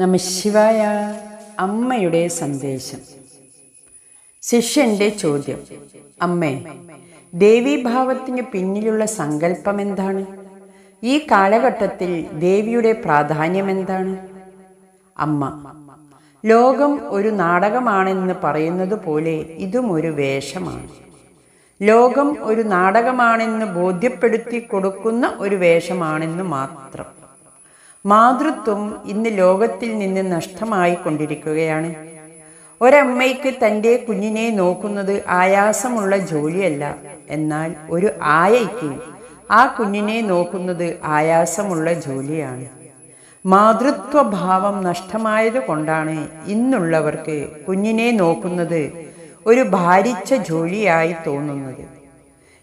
നമശിവായ അമ്മയുടെ സന്ദേശം. ശിഷ്യന്റെ ചോദ്യം. അമ്മേ ദേവീഭാവത്തിന് പിന്നിലുള്ള സങ്കല്പം എന്താണ് ഈ കാലഘട്ടത്തിൽ ദേവിയുടെ പ്രാധാന്യം എന്താണ് അമ്മ ലോകം ഒരു നാടകമാണെന്ന് പറയുന്നത് പോലെ ഇതും ഒരു വേഷമാണ്. ലോകം ഒരു നാടകമാണെന്ന് ബോധ്യപ്പെടുത്തി കൊടുക്കുന്ന ഒരു വേഷമാണെന്ന് മാത്രം. മാതൃത്വം ഇന്ന് ലോകത്തിൽ നിന്ന് നഷ്ടമായി കൊണ്ടിരിക്കുകയാണ് ഒരമ്മയ്ക്ക് തന്റെ കുഞ്ഞിനെ നോക്കുന്നത് ആയാസമുള്ള ജോലിയല്ല. എന്നാൽ ഒരു ആയയ്ക്ക് ആ കുഞ്ഞിനെ നോക്കുന്നത് ആയാസമുള്ള ജോലിയാണ്. മാതൃത്വഭാവം നഷ്ടമായത് കൊണ്ടാണ് ഇന്നുള്ളവർക്ക് കുഞ്ഞിനെ നോക്കുന്നത് ഒരു ഭാരിച്ച ജോലിയായി തോന്നുന്നത്.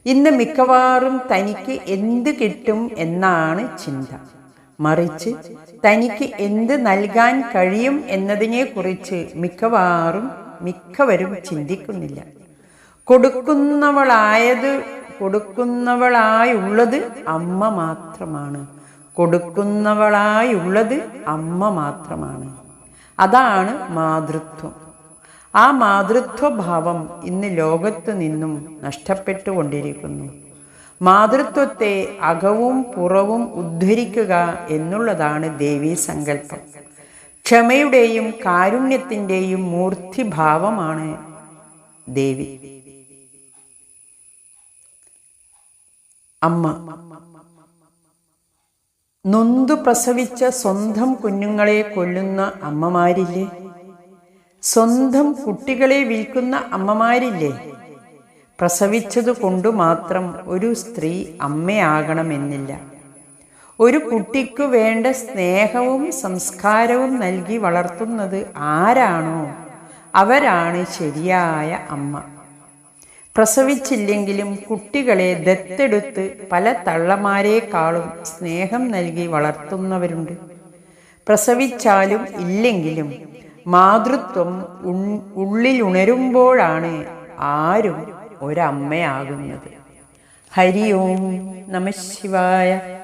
ഇന്ന് മിക്കവാറും തനിക്ക് എന്ത് കിട്ടും എന്നാണ് ചിന്ത. മറിച്ച് തനിക്ക് എന്ത് നൽകാൻ കഴിയും എന്നതിനെക്കുറിച്ച് മിക്കവാറും മിക്കവരും ചിന്തിക്കുന്നില്ല. കൊടുക്കുന്നവളായത് കൊടുക്കുന്നവളായുള്ളത് അമ്മ മാത്രമാണ്. കൊടുക്കുന്നവളായുള്ളത് അമ്മ മാത്രമാണ്. അതാണ് മാതൃത്വം. ആ മാതൃത്വഭാവം ഇന്ന് ലോകത്തു നിന്നും നഷ്ടപ്പെട്ടുകൊണ്ടിരിക്കുന്നു. മാതൃത്വത്തെ അകവും പുറവും ഉദ്ധരിക്കുക എന്നുള്ളതാണ് ദേവീ സങ്കല്പം. ക്ഷമയുടെയും കാരുണ്യത്തിന്റെയും മൂർത്തിഭാവമാണ് ദേവി. അമ്മ. നൊന്തു പ്രസവിച്ച സ്വന്തം കുഞ്ഞുങ്ങളെ കൊല്ലുന്ന അമ്മമാരില്ലേ? സ്വന്തം കുട്ടികളെ വിൽക്കുന്ന അമ്മമാരില്ലേ? പ്രസവിച്ചതു കൊണ്ടു മാത്രം ഒരു സ്ത്രീ അമ്മയാകണമെന്നില്ല. ഒരു കുട്ടിക്കു വേണ്ട സ്നേഹവും സംസ്കാരവും നൽകി വളർത്തുന്നത് ആരാണോ അവരാണ് ശരിയായ അമ്മ. പ്രസവിച്ചില്ലെങ്കിലും കുട്ടികളെ ദത്തെടുത്ത് പല തള്ളമാരെക്കാളും സ്നേഹം നൽകി വളർത്തുന്നവരുണ്ട്. പ്രസവിച്ചാലും ഇല്ലെങ്കിലും മാതൃത്വം ഉള്ളിലുണരുമ്പോഴാണ് ആരും ഒരമ്മയാകുന്നത്. ഹരി ഓം നമ ശിവായ.